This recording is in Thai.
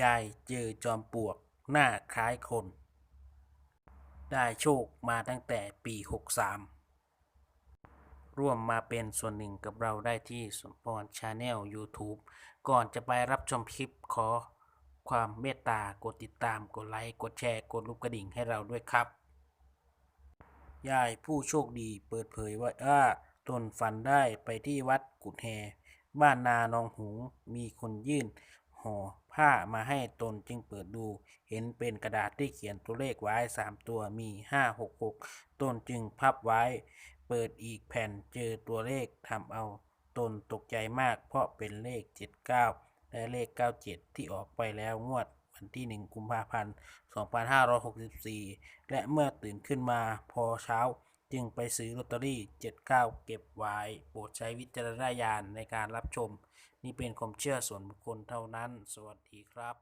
ยายเจอจอมปลวกหน้าคล้ายคน ได้โชคมาตั้งแต่ปี 63 ร่วมมาเป็นส่วนหนึ่งกับเราได้ที่สมพรชาแนล YouTube ก่อนจะไปรับชมคลิปขอความเมตตากดติดตามกดไลค์กดแชร์กดรูปกระดิ่งให้เราด้วยครับ ยายผู้โชคดีเปิดเผยว่าอ้าตนฝันได้ไปที่วัดกุดแฮบ้านนานองหูมีคนยื่น ห่อผ้ามาให้ตนจึงเปิดดู เห็นเป็นกระดาษที่เขียนตัวเลขไว้สามตัวมีห้าหกหกตนจึงพับไว้ เปิดอีกแผ่นเจอตัวเลขทำเอาตนตกใจมาก เพราะเป็นเลข 79 และเลข 97 ที่ออกไปแล้วงวดวันที่ 1 กุมภาพันธ์ 2564 และเมื่อตื่นขึ้นมาพอเช้า จึงไปซื้อลอตเตอรี่ 79 เก็บไว้ โปรดใช้วิจารณญาณในการรับชม นี่เป็นความเชื่อส่วนบุคคลเท่านั้น สวัสดีครับ